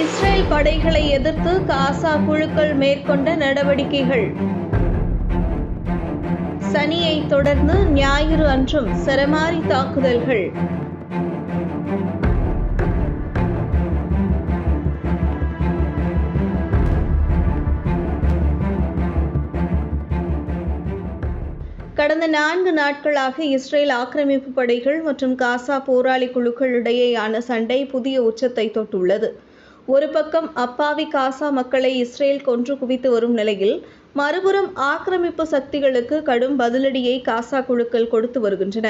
Israel படைகளை எதிர்த்து காசா குழுக்கள் மேற்கொண்ட நடவடிக்கைகள். சனியை தொடர்ந்து ஞாயிறு அன்றும் சரமாரி தாக்குதல்கள். கடந்த நான்கு நாட்களாக இஸ்ரேல் ஆக்கிரமிப்பு படைகள் மற்றும் காசா போராளி குழுக்களிடையேயான சண்டை புதிய உச்சத்தை தொட்டுள்ளது. ஒரு பக்கம் அப்பாவி காசா மக்களை இஸ்ரேல் கொன்று குவித்து வரும் நிலையில் மறுபுறம் ஆக்கிரமிப்பு சக்திகளுக்கு கடும் பதிலடியை காசா குழுக்கள் கொடுத்து வருகின்றன.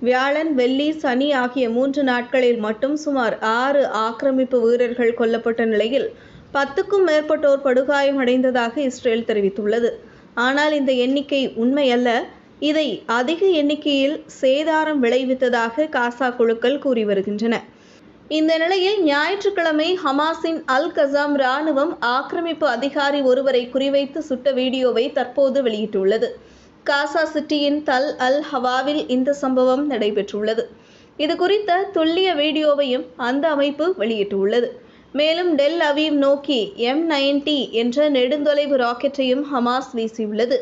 வியாழன் வெள்ளி சனி ஆகிய மூன்று நாட்களில் மட்டும் சுமார் ஆறு ஆக்கிரமிப்பு வீரர்கள் கொல்லப்பட்ட நிலையில் பத்துக்கும் மேற்பட்டோர் படுகாயமடைந்ததாக இஸ்ரேல் தெரிவித்துள்ளது. ஆனால் இந்த எண்ணிக்கை உண்மையல்ல. இதை அதிக எண்ணிக்கையில் சேதாரம் விளைவித்ததாக காசா குழுக்கள் கூறி வருகின்றன. இந்த நிலையில் ஞாயிற்றுக்கிழமை ஹமாஸின் அல் கசாம் ராணுவம் ஆக்கிரமிப்பு அதிகாரி ஒருவரை குறிவைத்து சுட்ட வீடியோவை தற்போது வெளியிட்டுள்ளது. காசா சிட்டியின் தல் அல் ஹவாவில் இந்த சம்பவம் நடைபெற்றுள்ளது. இது குறித்த துல்லிய வீடியோவையும் அந்த அமைப்பு வெளியிட்டுள்ளது. மேலும் டெல் அவீவ் நோக்கி எம் நைன்டி என்ற நெடுந்தொலைவு ராக்கெட்டையும் ஹமாஸ் வீசியுள்ளது.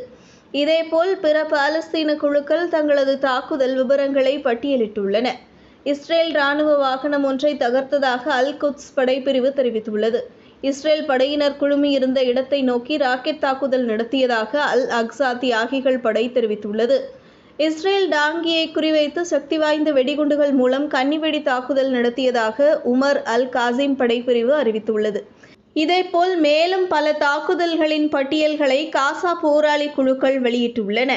இதேபோல் பிற பாலஸ்தீன குழுக்கள் தங்களது தாக்குதல் விவரங்களை பட்டியலிட்டுள்ளன. இஸ்ரேல் ராணுவ வாகனம் ஒன்றை தகர்த்ததாக அல் குத்ஸ் படைப்பிரிவு தெரிவித்துள்ளது. இஸ்ரேல் படையினர் குழுமியிருந்த இடத்தை நோக்கி ராக்கெட் தாக்குதல் நடத்தியதாக அல் அக்ஸா தியாகிகள் படை தெரிவித்துள்ளது. இஸ்ரேல் டாங்கியை குறிவைத்து சக்தி வாய்ந்த வெடிகுண்டுகள் மூலம் கன்னிவெடி தாக்குதல் நடத்தியதாக உமர் அல் காசிம் படைப்பிரிவு அறிவித்துள்ளது. இதேபோல் மேலும் பல தாக்குதல்களின் பட்டியல்களை காசா போராளி குழுக்கள் வெளியிட்டுள்ளன.